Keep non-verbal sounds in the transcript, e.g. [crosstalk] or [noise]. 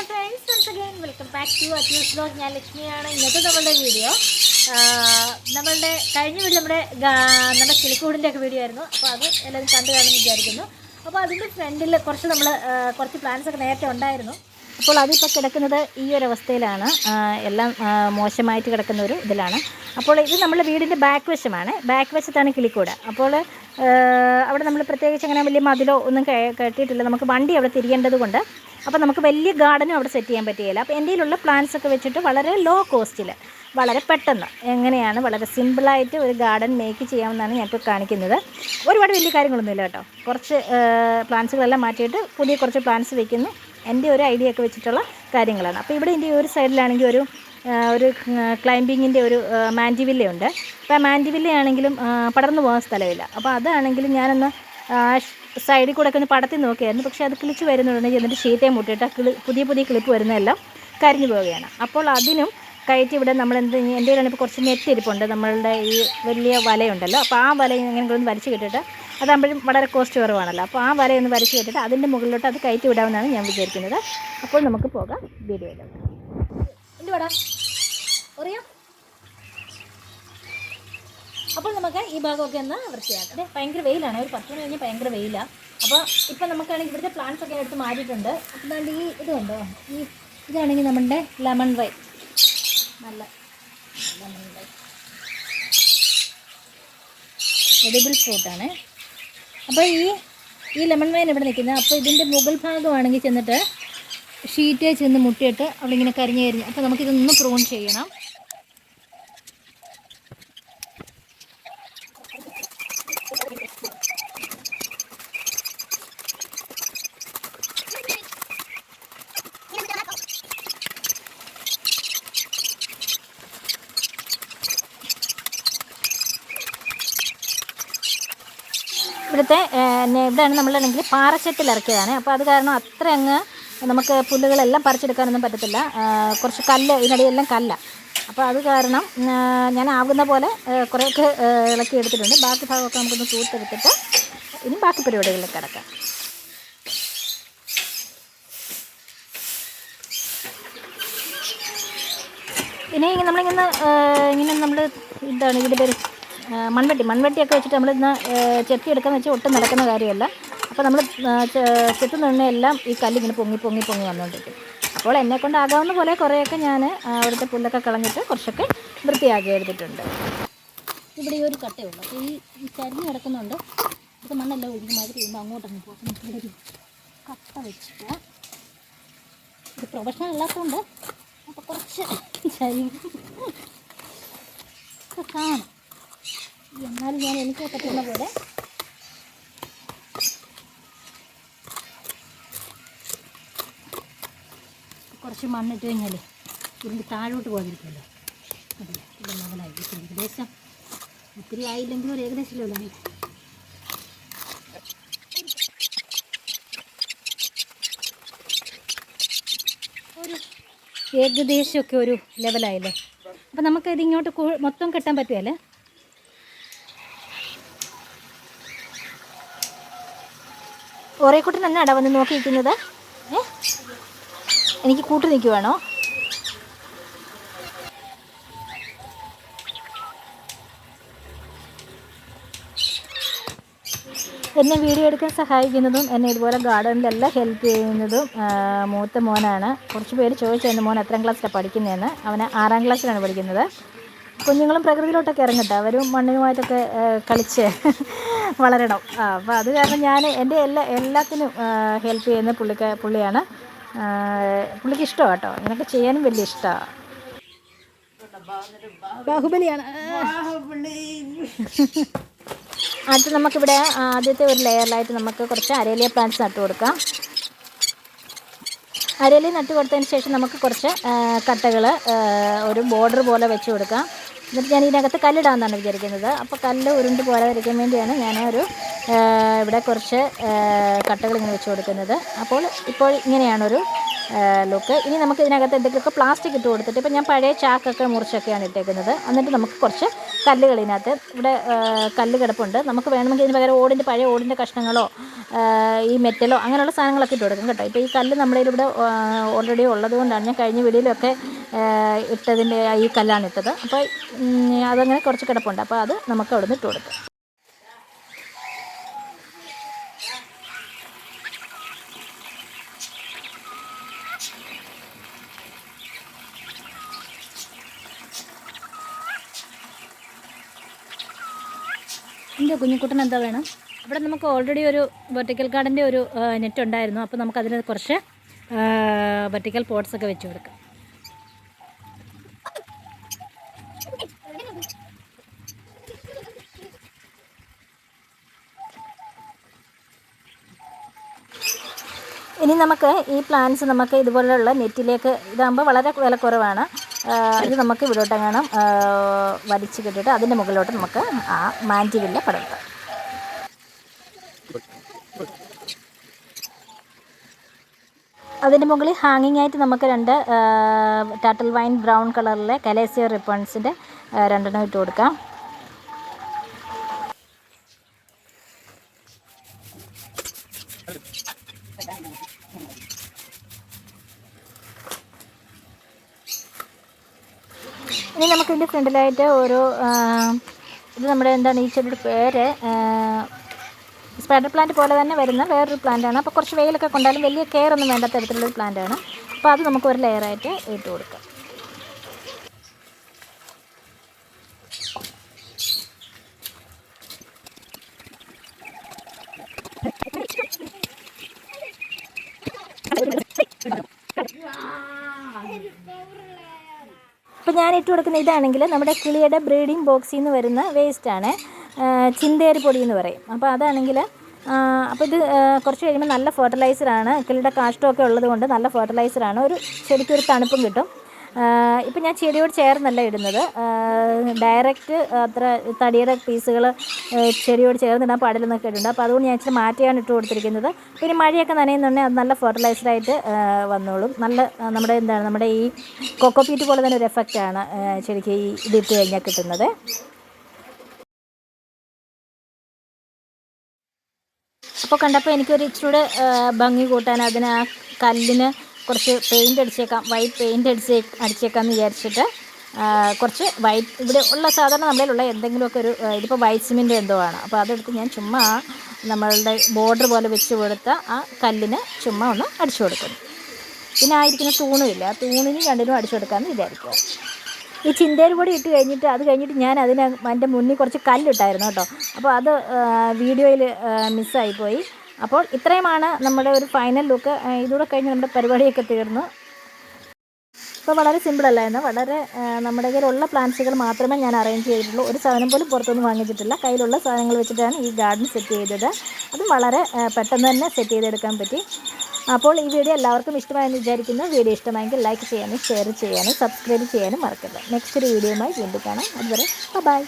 Hello friends once again welcome back to അറ്റ്യൂസ് blog ഞാൻ ലക്ഷ്മിയാണ്. ഇന്നത്തെ നമ്മളുടെ വീഡിയോ നമ്മളുടെ കഴിഞ്ഞ വീഡിയോ നമ്മുടെ നമ്മുടെ കിളിക്കൂടിന്റെ ഒക്കെ വീഡിയോ ആയിരുന്നു. അപ്പോൾ അത് എല്ലാവരും കണ്ടു കാണുമെന്ന് വിചാരിക്കുന്നു. അപ്പോൾ അതിന്റെ ഫ്രണ്ടിൽ കുറച്ച് നമ്മൾ കുറച്ച് പ്ലാൻസ് ഒക്കെ നേരത്തെ ഉണ്ടായിരുന്നു. അപ്പോൾ അതിപ്പോൾ കിടക്കുന്നത് ഈ ഒരു അവസ്ഥയിലാണ്. എല്ലാം മോശമായിട്ട് കിടക്കുന്ന ഒരു ഇതിലാണ്. അപ്പോൾ ഇത് നമ്മുടെ വീടിന്റെ ബാക്ക് വശമാണ്. ബാക്ക് വശത്താണ് കിളിക്കൂട്. അപ്പോൾ അവിടെ നമ്മൾ പ്രത്യേകിച്ച് അങ്ങനെ വലിയ മതിലോ ഒന്നും കെട്ടിയിട്ടില്ല. നമുക്ക് വണ്ടി അവിടെ തിരിയേണ്ടത് കൊണ്ട് അപ്പോൾ നമുക്ക് വലിയ ഗാർഡനും അവിടെ സെറ്റ് ചെയ്യാൻ പറ്റുകയില്ല. അപ്പോൾ എന്റെ കയ്യിലുള്ള പ്ലാന്റ്സ് ഒക്കെ വെച്ചിട്ട് വളരെ ലോ കോസ്റ്റിൽ വളരെ പെട്ടെന്ന് എങ്ങനെയാണ് വളരെ സിമ്പിളായിട്ട് ഒരു ഗാർഡൻ മേക്ക് ചെയ്യാമെന്നാണ് ഞാനിപ്പോൾ കാണിക്കുന്നത്. ഒരുപാട് വലിയ കാര്യങ്ങളൊന്നുമില്ല കേട്ടോ. കുറച്ച് പ്ലാന്റ്സുകളെല്ലാം മാറ്റിയിട്ട് പുതിയ കുറച്ച് പ്ലാന്റ്സ് വെക്കുന്നു. എന്റെ ഒരു ഐഡിയ ഒക്കെ വെച്ചിട്ടുള്ള കാര്യങ്ങളാണ്. അപ്പോൾ ഇവിടെ എന്റെ ഒരു സൈഡിലാണെങ്കിൽ ഒരു ഒരു ക്ലൈമ്പിങ്ങിന്റെ ഒരു മാൻഡിവില്ലയുണ്ട് അപ്പോൾ ആ മാൻഡിവില്ലയാണെങ്കിലും പടർന്നു പോകാൻ സ്ഥലമില്ല. അപ്പോൾ അതാണെങ്കിലും ഞാനൊന്ന് സൈഡിൽ കൂടെ ഒക്കെ ഒന്ന് പടത്തി നോക്കിയായിരുന്നു. പക്ഷേ അത് കിളിച്ച് വരുന്നുണ്ടെങ്കിൽ എന്നിട്ട് ഷീറ്റേ മുട്ടിയിട്ട് കിളി പുതിയ പുതിയ ക്ലിപ്പ് വരുന്നതെല്ലാം കരിഞ്ഞു പോവുകയാണ്. അപ്പോൾ അതിനും കയറ്റി ഇവിടെ നമ്മൾ എന്ത് എന്റെ കയ്യിലാണ് ഇപ്പോൾ കുറച്ച് നെറ്റ് ഇരിപ്പുണ്ട് നമ്മളുടെ ഈ വലിയ വലയുണ്ടല്ലോ. അപ്പോൾ ആ വല ഒന്ന് വലിച്ചു കെട്ടിട്ട് അതാകുമ്പോഴും വളരെ കോസ്റ്റ് കുറവാണല്ലോ. അപ്പോൾ ആ വലയൊന്ന് വലിച്ചു കിട്ടിയിട്ട് അതിന്റെ മുകളിലോട്ട് അത് കയറ്റി വിടാമെന്നാണ് ഞാൻ വിചാരിക്കുന്നത്. അപ്പോൾ നമുക്ക് പോകാം വീഡിയോയിലോട്ട്. എന്തുവാടാ? അറിയാം അപ്പോൾ നമുക്ക് ഈ ഭാഗമൊക്കെ ഒന്ന് വൃത്തിയാക്കാം. അതെ ഭയങ്കര വെയിലാണ്. ഒരു പത്ത് മണി കഴിഞ്ഞ് ഭയങ്കര വെയിലാണ് അപ്പോൾ ഇപ്പം നമുക്കാണെങ്കിൽ ഇവിടുത്തെ പ്ലാന്റ്സ് ഒക്കെ എടുത്ത് മാറ്റിയിട്ടുണ്ട്. അപ്പം ദാണ്ട് ഈ ഇത് കണ്ടോ? ഈ ഇതാണെങ്കിൽ നമ്മുടെ ലെമൺ വൈ നല്ല ലെമൺ വൈ എഡിബിൾ ഫ്രൂട്ടാണ് അപ്പോൾ ഈ ഈ ലെമൺ വൈൻ ഇവിടെ നിൽക്കുന്നത് അപ്പോൾ ഇതിന്റെ മുകൾ ഭാഗമാണെങ്കിൽ ചെന്നിട്ട് ഷീറ്റേ ചെന്ന് മുട്ടിയിട്ട് അവിടെ ഇങ്ങനെ കരിഞ്ഞ് കരിഞ്ഞ്. അപ്പോൾ നമുക്കിതൊന്ന് പ്രൂൺ ചെയ്യണം. ഇവിടുത്തെ ഇവിടെയാണ് നമ്മളാണെങ്കിൽ പാറച്ചട്ടിൽ ഇറക്കിയതാണ്. അപ്പോൾ അത് കാരണം അത്ര അങ്ങ് നമുക്ക് പുല്ലുകളെല്ലാം പറിച്ചെടുക്കാനൊന്നും പറ്റത്തില്ല. കുറച്ച് കല്ല് ഇതിനടിയെല്ലാം കല്ല. അപ്പോൾ അത് കാരണം ഞാൻ ആകുന്ന പോലെ കുറേയൊക്കെ ഇളക്കി എടുത്തിട്ടുണ്ട്. ബാക്കി ഭാഗമൊക്കെ നമുക്കൊന്ന് തൂത്തെടുത്തിട്ട് ഇനി ബാക്കി പരിപാടികളിലേക്ക് കിടക്കാം. ഇനി നമ്മളിങ്ങനെ ഇങ്ങനെ നമ്മൾ ഇതാണ് ഇതിന്റെ പേര് മൺവെട്ടി. മൺവെട്ടിയൊക്കെ വെച്ചിട്ട് നമ്മൾ ഇന്ന് ചെത്തിയെടുക്കാന്ന് വെച്ചാൽ ഒട്ടും നടക്കുന്ന കാര്യമല്ല. അപ്പോൾ നമ്മൾ ചെത്തുന്ന എല്ലാം ഈ കല്ലിങ്ങനെ പൊങ്ങി പൊങ്ങി പൊങ്ങി വന്നുകൊണ്ടിരിക്കും അപ്പോൾ എന്നെ കൊണ്ടാകാവുന്ന പോലെ കുറേയൊക്കെ ഞാൻ അവിടുത്തെ പുല്ലൊക്കെ കളഞ്ഞിട്ട് കുറച്ചൊക്കെ വൃത്തിയാക്കി എടുത്തിട്ടുണ്ട്. ഇവിടെ ഈ ഒരു കട്ടയുള്ളൂ അപ്പോൾ ഈ ചരിഞ്ഞ് കിടക്കുന്നുണ്ട്. ഇത് മണ്ണെല്ലാം ഒഴുകി മാതിരി കഴിയുമ്പോൾ അങ്ങോട്ടങ്ങ് പോകും ഇവിടെ കട്ട വെച്ചിട്ട് ഇത് പ്രൊഫഷണൽ അല്ലാത്തതുകൊണ്ട് അപ്പോൾ കുറച്ച് [laughs] ചരി കാണും. എന്നാലും ഞാൻ എനിക്ക് പറ്റുന്ന പോലെ. കുറച്ച് മണ്ണിട്ട് കഴിഞ്ഞാൽ ഇതിന്റെ താഴോട്ട് പോകാതിരിക്കുമല്ലോ. അതെ ഇത് മുതലായി ഏകദേശം ഒത്തിരി ആയില്ലെങ്കിലും ഒരു ഏകദേശം ഏകദേശമല്ലോ ഒരു ഏകദേശമൊക്കെ ഒരു ലെവലായില്ലേ അപ്പം നമുക്ക് ഇതിങ്ങോട്ട് ഇങ്ങോട്ട് മൊത്തം കെട്ടാൻ പറ്റുമല്ലേ? ഓറേക്കുട്ടൻ തന്നെയാണോ വന്ന് നോക്കിയിരിക്കുന്നത് ഏ? എനിക്ക് കൂട്ടു നിൽക്കുവാണോ? എന്നെ വീഡിയോ എടുക്കാൻ സഹായിക്കുന്നതും എന്നെ ഇതുപോലെ ഗാർഡനിലെല്ലാം ഹെൽപ്പ് ചെയ്യുന്നതും മൂത്ത മോനാണ്. കുറച്ച് പേര് ചോദിച്ചായിരുന്നു മോൻ എത്രാം ക്ലാസ്സിലാണ് പഠിക്കുന്നതെന്ന്. അവന് ആറാം ക്ലാസ്സിലാണ് പഠിക്കുന്നത്. കുഞ്ഞുങ്ങളും പ്രകൃതിയിലോട്ടൊക്കെ ഇറങ്ങട്ടെ. അവരും മണ്ണിനുമായിട്ടൊക്കെ കളിച്ച് വളരണം. ആ, അപ്പോൾ അത് കാരണം ഞാൻ എന്റെ എല്ലാ എല്ലാത്തിനും ഹെൽപ്പ് ചെയ്യുന്ന പുള്ളിക്ക് പുള്ളിയാണ്. പുള്ളിക്ക് ഇഷ്ടമാണ് കേട്ടോ എനിക്ക് ചെയ്യാനും വലിയ ഇഷ്ടമാണ് ബാഹുബലിയാണ്. അടുത്ത് നമുക്കിവിടെ ആദ്യത്തെ ഒരു ലെയറിലായിട്ട് നമുക്ക് കുറച്ച് അരേലിയ പ്ലാന്റ്സ് നട്ടു കൊടുക്കാം. അരേലി നട്ട് കൊടുത്തതിന് ശേഷം നമുക്ക് കുറച്ച് കട്ടകൾ ഒരു ബോർഡർ പോലെ വെച്ച് കൊടുക്കാം. എന്നിട്ട് ഞാൻ ഇതിനകത്ത് കല്ലിടാമെന്നാണ് വിചാരിക്കുന്നത്. അപ്പോൾ കല്ല് ഉരുണ്ട് പോരാതിരിക്കാൻ വേണ്ടിയാണ് ഞാൻ ഒരു ഇവിടെ കുറച്ച് കട്ടകൾ ഇങ്ങനെ വെച്ച് കൊടുക്കുന്നത്. അപ്പോൾ ഇപ്പോൾ ഇങ്ങനെയാണൊരു ലുക്ക് ഇനി നമുക്ക് ഇതിനകത്ത് എന്തെങ്കിലുമൊക്കെ പ്ലാസ്റ്റിക് ഇട്ട് കൊടുത്തിട്ട് ഇപ്പം ഞാൻ പഴയ ചാക്കൊക്കെ മുറിച്ചൊക്കെയാണ് ഇട്ടേക്കുന്നത്. എന്നിട്ട് നമുക്ക് കുറച്ച് കല്ലുകൾ ഇതിനകത്ത് ഇവിടെ കല്ല് കിടപ്പുണ്ട്. നമുക്ക് വേണമെങ്കിൽ ഇതിന് പകരം ഓടിന്റെ പഴയ ഓടിന്റെ കഷ്ണങ്ങളോ ഈ മെറ്റലോ അങ്ങനെയുള്ള സാധനങ്ങളൊക്കെ ഇട്ട് കൊടുക്കും കേട്ടോ. ഇപ്പോൾ ഈ കല്ല് നമ്മുടെ ഇവിടെ ഓൾറെഡി ഉള്ളത് കൊണ്ടാണ്. ഞാൻ കഴിഞ്ഞ വീഡിയോയിലൊക്കെ ആ, ഇട്ടതിന്റെ ഈ കല്ലാണ് ഇട്ടത്. അപ്പോൾ അതങ്ങനെ കുറച്ച് കിടപ്പുണ്ട്. അപ്പോൾ അത് നമുക്ക് അവിടെ നിന്ന് ഇട്ട് കൊടുക്കാം. എന്റെ കുഞ്ഞിക്കുട്ടൻ എന്താ വേണം? ഇവിടെ നമുക്ക് ഓൾറെഡി ഒരു വെർട്ടിക്കൽ ഗാർഡന്റെ ഒരു നെറ്റ് ഉണ്ടായിരുന്നു. അപ്പോൾ നമുക്ക് അതിൽ കുറച്ച് വെർട്ടിക്കൽ പോട്ട്സ് ഒക്കെ വെച്ച് കൊടുക്കാം. ഇനി നമുക്ക് ഈ പ്ലാന്റ്സ് നമുക്ക് ഇതുപോലെയുള്ള നെറ്റിലേക്ക് ഇതാകുമ്പോൾ വളരെ വില കുറവാണ് ഇത് നമുക്ക് ഇവിടോട്ട് വേണം വലിച്ച് കെട്ടിയിട്ട് അതിന്റെ മുകളിലോട്ട് നമുക്ക് ആ മാന്റിവില്ല പടർത്താം. അതിന്റെ മുകളിൽ ഹാങ്ങിങ് ആയിട്ട് നമുക്ക് രണ്ട് ടാട്ടിൽ വൈൻ ബ്രൗൺ കളറിലെ കലേസിയ റിപ്പൺസിന്റെ രണ്ടെണ്ണം ഇട്ട് കൊടുക്കാം ഇനി നമുക്ക് ഇതിന്റെ ഫ്രണ്ടിലായിട്ട് ഓരോ ഇത് നമ്മുടെ എന്താണ് ഈ ചെടിയുടെ പേര് സ്പൈഡർ പ്ലാന്റ് പോലെ തന്നെ വരുന്ന വേറൊരു പ്ലാന്റാണ് അപ്പോൾ കുറച്ച് വെയിലൊക്കെ കൊണ്ടാലും വലിയ കെയർ ഒന്നും വേണ്ടാത്ത തരത്തിലുള്ളൊരു പ്ലാന്റാണ് അപ്പോൾ അത് നമുക്ക് ഒരു ലെയറായിട്ട് ഇട്ട് കൊടുക്കാം. അപ്പോൾ ഞാൻ ഇട്ട് കൊടുക്കുന്ന ഇതാണെങ്കിൽ നമ്മുടെ കിളിയുടെ ബ്രീഡിംഗ് ബോക്സിൽ നിന്ന് വരുന്ന വേസ്റ്റാണ് ചിന്തേരി പൊടി എന്ന് പറയും. അപ്പോൾ അതാണെങ്കിൽ അപ്പോൾ ഇത് കുറച്ച് കഴിയുമ്പോൾ നല്ല ഫെർട്ടിലൈസറാണ് കിളിയുടെ കാഷ്ടമൊക്കെ ഉള്ളത് കൊണ്ട് നല്ല ഫെർട്ടിലൈസറാണ് ഒരു ചെടിക്ക് ഒരു തണുപ്പും കിട്ടും. ഇപ്പം ഞാൻ ചെടിയോട് ചേർന്നല്ല ഇടുന്നത്. ഡയറക്റ്റ് അത്ര തടിയുടെ പീസുകൾ ചെടിയോട് ചേർന്നിടാൻ പാടില്ലെന്നൊക്കെ ഇടുന്നുണ്ട് അപ്പോൾ അതുകൊണ്ട് ഞാൻ ഇച്ചിരി മാറ്റിയാണ് ഇട്ട് കൊടുത്തിരിക്കുന്നത്. പിന്നെ മഴയൊക്കെ നനയുന്നുണ്ടെങ്കിൽ അത് നല്ല ഫെർട്ടിലൈസറായിട്ട് വന്നോളും. നല്ല നമ്മുടെ എന്താണ് നമ്മുടെ ഈ കൊക്കോപ്പീറ്റ് പോലെ തന്നെ ഒരു എഫക്റ്റാണ് ശരിക്കും ഈ ഇതിട്ട് കഴിഞ്ഞാൽ കിട്ടുന്നത്. അപ്പോൾ കണ്ടപ്പോൾ എനിക്കൊരു ഇച്ചിരൂടെ ഭംഗി കൂട്ടാൻ അതിന് ആ കല്ലിന് കുറച്ച് പെയിന്റ് അടിച്ചേക്കാം വൈറ്റ് പെയിന്റ് അടിച്ചേ അടിച്ചേക്കാമെന്ന് വിചാരിച്ചിട്ട് കുറച്ച് വൈറ്റ് ഇവിടെ ഉള്ള സാധാരണ നമ്മളിലുള്ള എന്തെങ്കിലുമൊക്കെ ഒരു ഇതിപ്പോൾ വൈറ്റ് സിമെന്റ് എന്തോ ആണ്. അപ്പോൾ അതെടുത്ത് ഞാൻ ചുമ്മാ നമ്മളുടെ ബോർഡർ പോലെ വെച്ച് കൊടുത്ത ആ കല്ലിന് ചുമ്മാ ഒന്ന് അടിച്ചു കൊടുക്കുന്നു. പിന്നെ ആയിരിക്കുന്ന തൂണുമില്ല ആ തൂണിന് രണ്ടിനും അടിച്ചു കൊടുക്കാമെന്ന് വിചാരിക്കുക. ഈ ചിന്തയിൽ കൂടി ഇട്ട് കഴിഞ്ഞിട്ട് അത് കഴിഞ്ഞിട്ട് ഞാൻ അതിന് എന്റെ മുന്നിൽ കുറച്ച് കല്ലിട്ടായിരുന്നു കേട്ടോ. അപ്പോൾ അത് വീഡിയോയിൽ മിസ്സായിപ്പോയി അപ്പോൾ ഇത്രയുമാണ് നമ്മുടെ ഒരു ഫൈനൽ ലുക്ക് ഇതുകൂടെ കഴിഞ്ഞ് നമ്മുടെ പരിപാടിയൊക്കെ തീർന്നു. അപ്പോൾ വളരെ സിമ്പിളല്ലായിരുന്നു വളരെ നമ്മുടെ കയ്യിലുള്ള പ്ലാന്റ്സുകൾ മാത്രമേ ഞാൻ അറേഞ്ച് ചെയ്തിട്ടുള്ളൂ. ഒരു സാധനം പോലും പുറത്തുനിന്ന് വാങ്ങിച്ചിട്ടില്ല. കയ്യിലുള്ള സാധനങ്ങൾ വെച്ചിട്ടാണ് ഈ ഗാർഡൻ സെറ്റ് ചെയ്തത്. അതും വളരെ പെട്ടെന്ന് തന്നെ സെറ്റ് ചെയ്തെടുക്കാൻ പറ്റി. അപ്പോൾ ഈ വീഡിയോ എല്ലാവർക്കും ഇഷ്ടമായെന്ന് വിചാരിക്കുന്നു. വീഡിയോ ഇഷ്ടമായെങ്കിൽ ലൈക്ക് ചെയ്യാനും ഷെയർ ചെയ്യാനും സബ്സ്ക്രൈബ് ചെയ്യാനും മറക്കരുത്. നെക്സ്റ്റ് ഒരു വീഡിയോയുമായി വീണ്ടും കാണാം. അതുവരെ ബൈ